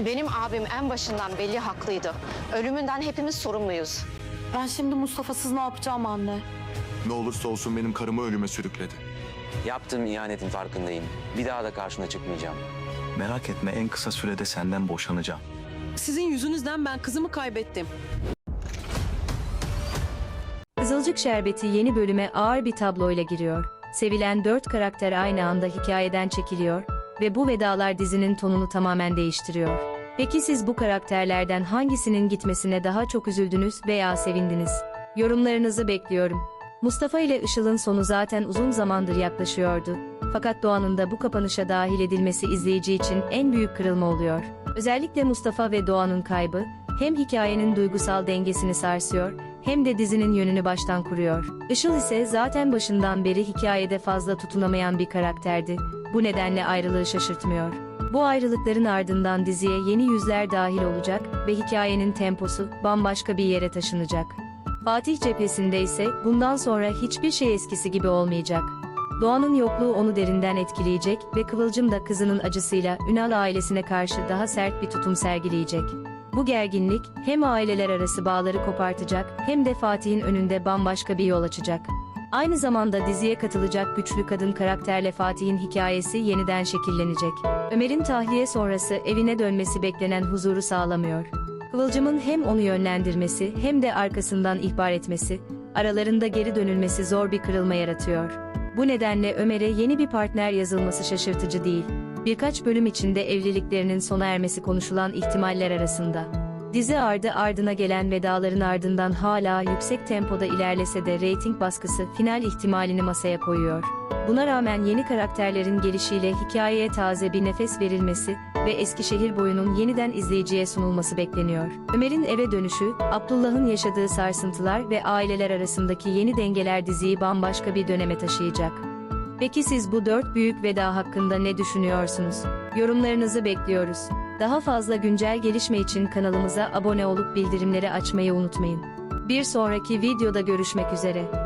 Benim abim en başından belli haklıydı. Ölümünden hepimiz sorumluyuz. Ben şimdi Mustafa'sız ne yapacağım anne? Ne olursa olsun benim karımı ölüme sürükledi. Yaptığım ihanetin farkındayım. Bir daha da karşına çıkmayacağım. Merak etme en kısa sürede senden boşanacağım. Sizin yüzünüzden ben kızımı kaybettim. Kızılcık Şerbeti yeni bölüme ağır bir tabloyla giriyor. Sevilen dört karakter aynı anda hikayeden çekiliyor ve bu vedalar dizinin tonunu tamamen değiştiriyor. Peki siz bu karakterlerden hangisinin gitmesine daha çok üzüldünüz veya sevindiniz? Yorumlarınızı bekliyorum. Mustafa ile Işıl'ın sonu zaten uzun zamandır yaklaşıyordu. Fakat Doğan'ın da bu kapanışa dahil edilmesi izleyici için en büyük kırılma oluyor. Özellikle Mustafa ve Doğan'ın kaybı, hem hikayenin duygusal dengesini sarsıyor, hem de dizinin yönünü baştan kuruyor. Işıl ise zaten başından beri hikayede fazla tutunamayan bir karakterdi. Bu nedenle ayrılığı şaşırtmıyor. Bu ayrılıkların ardından diziye yeni yüzler dahil olacak ve hikayenin temposu bambaşka bir yere taşınacak. Fatih cephesinde ise bundan sonra hiçbir şey eskisi gibi olmayacak. Doğan'ın yokluğu onu derinden etkileyecek ve Kıvılcım da kızının acısıyla Ünal ailesine karşı daha sert bir tutum sergileyecek. Bu gerginlik hem aileler arası bağları kopartacak hem de Fatih'in önünde bambaşka bir yol açacak. Aynı zamanda diziye katılacak güçlü kadın karakterle Fatih'in hikayesi yeniden şekillenecek. Ömer'in tahliye sonrası evine dönmesi beklenen huzuru sağlamıyor. Kıvılcım'ın hem onu yönlendirmesi hem de arkasından ihbar etmesi, aralarında geri dönülmesi zor bir kırılma yaratıyor. Bu nedenle Ömer'e yeni bir partner yazılması şaşırtıcı değil. Birkaç bölüm içinde evliliklerinin sona ermesi konuşulan ihtimaller arasında. Dizi ardı ardına gelen vedaların ardından hala yüksek tempoda ilerlese de reyting baskısı final ihtimalini masaya koyuyor. Buna rağmen yeni karakterlerin gelişiyle hikayeye taze bir nefes verilmesi ve Eskişehir boyunun yeniden izleyiciye sunulması bekleniyor. Ömer'in eve dönüşü, Abdullah'ın yaşadığı sarsıntılar ve aileler arasındaki yeni dengeler diziyi bambaşka bir döneme taşıyacak. Peki siz bu dört büyük veda hakkında ne düşünüyorsunuz? Yorumlarınızı bekliyoruz. Daha fazla güncel gelişme için kanalımıza abone olup bildirimleri açmayı unutmayın. Bir sonraki videoda görüşmek üzere.